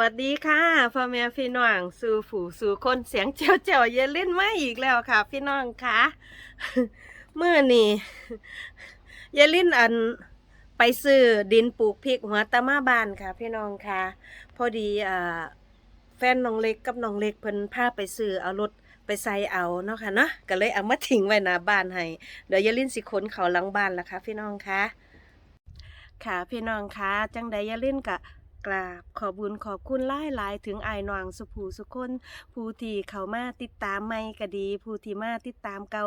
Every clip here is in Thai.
วัสดีค่ะพ่อแม่พี่น้องสู่ผู้สู่คนเสียงเจียวเจียวเย็นเล่นมาอีกแล้วค่ะ พี่น้องค่ะเมื่อนี่เยลินอันไปซื้อดินปลูกพริกหัวตะมาบานค่ะ พี่น้องค่ะ พอดีอ่าแฟนน้องเล็กกับน้องเล็กเพิ่นพาไปซื้อเอารถไปใส่เอาเนาะค่ะเนาะก็เลยเอามาทิ้งไว้หน้าบ้านให้เดี๋ยวยนลินสิขนเขาหลังบ้านละค่ะ พี่น้องค่ะค่ะ พี่น้องคะจังใดอย่าล่นกะ กราบขอบุญขอบคุณหลายหลายๆถึงไอ้นวงสุภูสุคนผู้ที่เขามาติดตามไม่ก็ดีผู้ที่มาติดตามเกา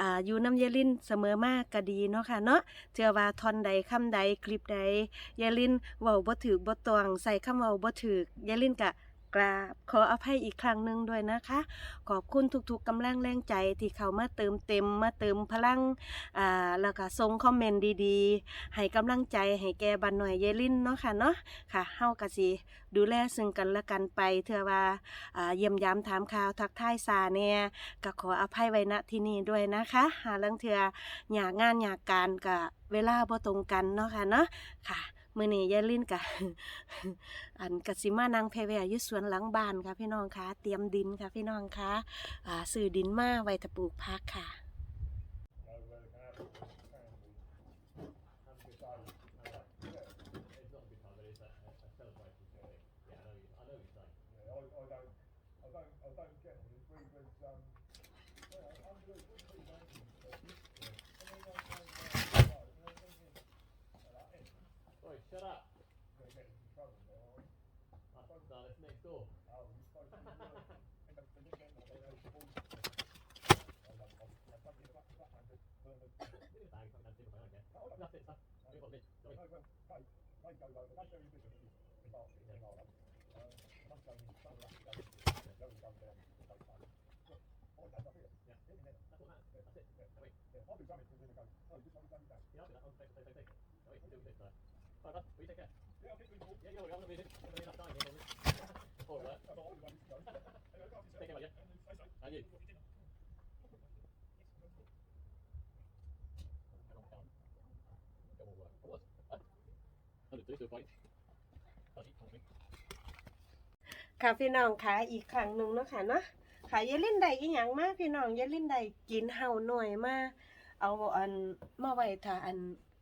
อ่าอยู่น้ำยาลินเสมอมากก็ดีเนาะค่ะเนาะเจอว่าทอนใดคำใดคลิปใดยาลินเว้าบ่ถือบ่ตวงใส่คำเว้าบ่ถือยาลินกะ กราบขออภัยอีกครั้งหนึ่งด้วยนะคะ ขอบคุณทุกๆกำลังแรงใจที่เขามาเติมเต็มมาเติมพลังอ่าแล้วก็ส่งคอมเมนต์ดีๆ ให้กำลังใจให้แกบันหน่อยเยลินเนาะค่ะเนาะค่ะเฮาก็สิดูแลซึ่งกันและกันไปเถื่อว่าอ่าเยี่ยมยามถามข่าวทักทายสาเนี่ยก็ขออภัยไว้ณที่นี่ด้วยนะคะหาเรื่องเถื่ออยากงานอยากการก็เวลาบ่ตรงกันเนาะค่ะเนาะค่ะ มื้อนี้ยายลินก็อันกสิมานั่งแพรแวอยู่สวนหลังบ้านค่ะพี่น้องคะเตรียมดินค่ะพี่น้องคะอ่าซื้อดินมาไว้ถ้าปลูกพักค่ะ shut up. You're gonna get in trouble, boy. My son's not, it's next door. Oh, he's got to Yeah, I'll be that on the next day, next day. No, it's this time. ค่ะพี่น้องคะอีกครั้งหนึ่งเนาะค่ะเนาะค่ะอยาเล่นใดอีหยังมากพี่น้องอยาเล่นใดกินเห่าหน่อยมาเอาอันมาไว้ถ้าอัน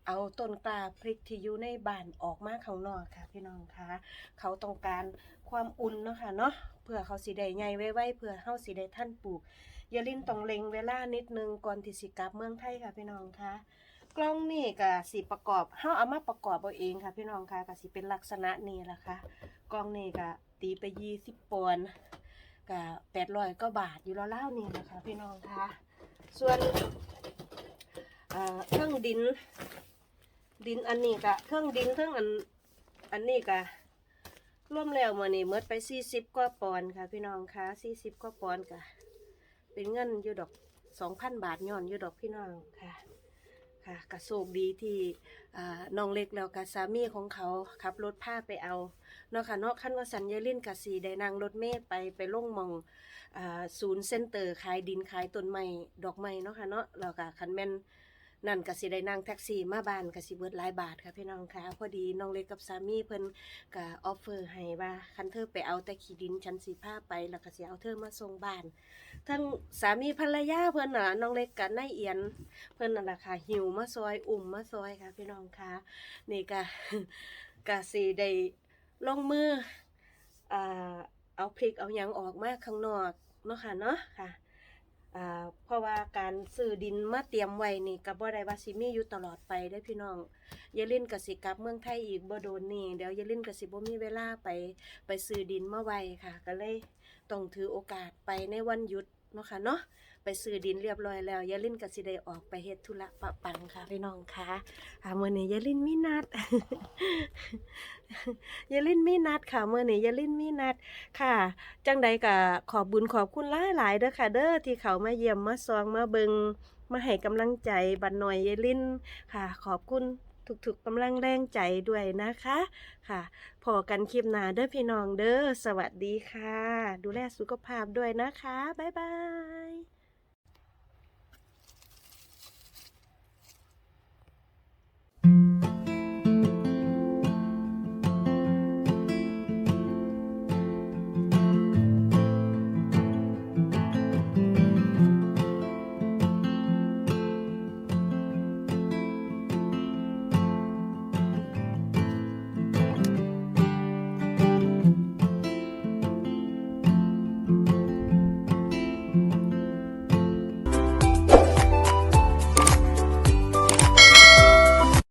เอาต้นกล้าพริกที่อยู่ในบ้านออกมาข้างนอกค่ะ พี่น้องคะเขาต้องการความอุ่นเนาะค่ะเนาะเพื่อเขาสิได้ใหญ่ไว้เพื่อเฮาสิได้ท่านปลูก อยาลินต้องเล็งเวลานิดนึงก่อนที่สิกลับเมืองไทยค่ะพี่น้องคะกล้องนี่ก็สิประกอบเฮาเอามาประกอบเอาเองค่ะ พี่น้องคะก็สิเป็นลักษณะนี้แหละค่ะกล้องนี่ก็ตีไปยี่สิบปอนด์ก็แปดร้อยก็บาทอยู่แล้วเล่านี่นะคะพี่น้องคะส่วนเครื่องดิน ดินอันนี้ก็เครื่องดินเครื่องอันอันนี้ก็ร่วมแล้วมานี่เมดไปสี่สิบกว่าปอนค่ะ พี่น้องคะสี่สิบกว่าปอนก็เป็นเงินอยู่ดอกสองพันบาทย้อนอยู่ดอกพี่น้องค่ะค่ะกระโชคดีที่อ่าน้องเล็กแล้วกับสามีของเขาขับรถพาไปเอาเนาะค่ะเนาะขั้นว่าสัญญาลินกับสีได้นั่งรถเมล์ไปไปล่งมองอ่าศูนย์เซ็นเตอร์ขายดินขายต้นไม้ดอกไม้เนาะค่ะเนาะแล้วก็คันแม่น นั่นก็สิได้นั่งแท็กซี่มาบ้านก็สิเบิดหลายบาทค่ะพี่น้องคะพอดีน้องเล็กกับสามีเพิ่นก็ออฟเฟอร์ให้ว่าคันเธอไปเอาแต่ขี้ดินฉันสิพาไปแล้วก็สิเอาเธอมาส่งบ้าน ทั้งสามีภรรยาเพิ่นน่ะน้องเล็กกับนายเอียน เพิ่นนั่นแหละค่ะหิวมาซอยอุ่มมาซอยค่ะ พี่น้องคะนี่ก็ก็สิได้ลงมืออ่าเอาพริกเอาหยังออกมาข้างนอกเนาะค่ะเนาะค่ะ อ่าเพราะว่าการซื้อดินมาเตรียมไว้นี่กับบ่ได้ว่าสิมีอยู่ตลอดไปได้อพี่น้องยายลินก็สิกลับเมืองไทยอีกบ่โดนนี่เดี๋ยวยายลินก็สิบ่มีเวลาไปไปซื้อดินมาไว้ค่ะ ก็เลยต้องถือโอกาสไปในวันหยุดเนาะค่ะเนาะ ไปซื้อดินเรียบร้อยแล้วยายลินก็สิได้ออกไปเฮ็ดธุระปะปังค่ะพี่น้องค่ะอ่ามื้อนี้ยายลินมีนัด ยายลินมีนัดค่ะเมื่อนี้ยายลินมีนัดค่ะ จังใดก็ขอบบุญขอบคุณหลายหลายๆเด้อค่ะ เด้อที่เขามาเยี่ยมมาซองมาเบิงมาให้กำลังใจบันหน่อยยายลินค่ะ ขอบคุณทุกๆกำลังแรงใจด้วยนะคะค่ะพอกันคลิปหน้าเด้อพี่น้องเด้อสวัสดีค่ะ ดูแลสุขภาพด้วยนะคะ บ๊ายบาย